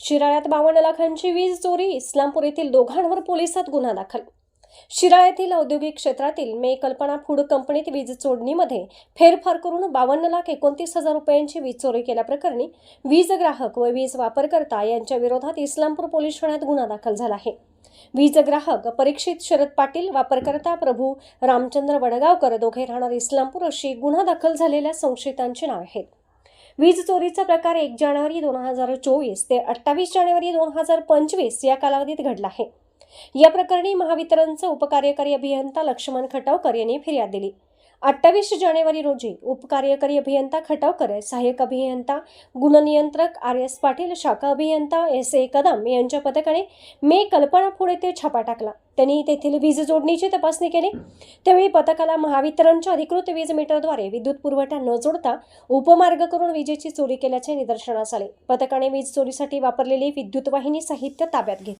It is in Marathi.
शिराळ्यात बावन्न लाखांची वीज चोरी इस्लामपूर येथील दोघांवर पोलिसात गुन्हा दाखल शिराळ्यातील औद्योगिक क्षेत्रातील मे कल्पना फूड कंपनीत वीज चोडणीमध्ये फेरफार करून बावन्न लाख एकोणतीस हजार रुपयांची वीज चोरी केल्याप्रकरणी वीज ग्राहक व वीज वापरकर्ता यांच्या विरोधात इस्लामपूर पोलीस ठाण्यात गुन्हा दाखल झाला आहे. वीज ग्राहक परीक्षित शरद पाटील वापरकर्ता प्रभू रामचंद्र वडगावकर दोघे राहणार इस्लामपूर अशी गुन्हा दाखल झालेल्या संशयितांची नावे आहेत. वीज चोरीचा प्रकार एक जानेवारी दोन हजार चोवीस ते अठ्ठावीस जानेवारी दोन हजार पंचवीस या कालावधीत घडला आहे. या प्रकरणी महावितरणचे उपकार्यकारी अभियंता लक्ष्मण खटावकर यांनी फिर्याद दिली. अठ्ठावीस जानेवारी रोजी उपकार्यकारी अभियंता खटावकर सहाय्यक अभियंता गुणनियंत्रक आर एस पाटील शाखा अभियंता एस ए कदम यांच्या पथकाने मे कल्पना पुढे येथे छापा टाकला. त्यांनी तेथील वीज जोडणीची तपासणी केली. त्यावेळी पथकाला महावितरणच्या अधिकृत वीज मीटरद्वारे विद्युत पुरवठा न जोडता उपमार्ग करून विजेची चोरी केल्याचे निदर्शनास आले. पथकाने वीज चोरीसाठी वापरलेली विद्युत वाहिनी साहित्य ताब्यात घेतले.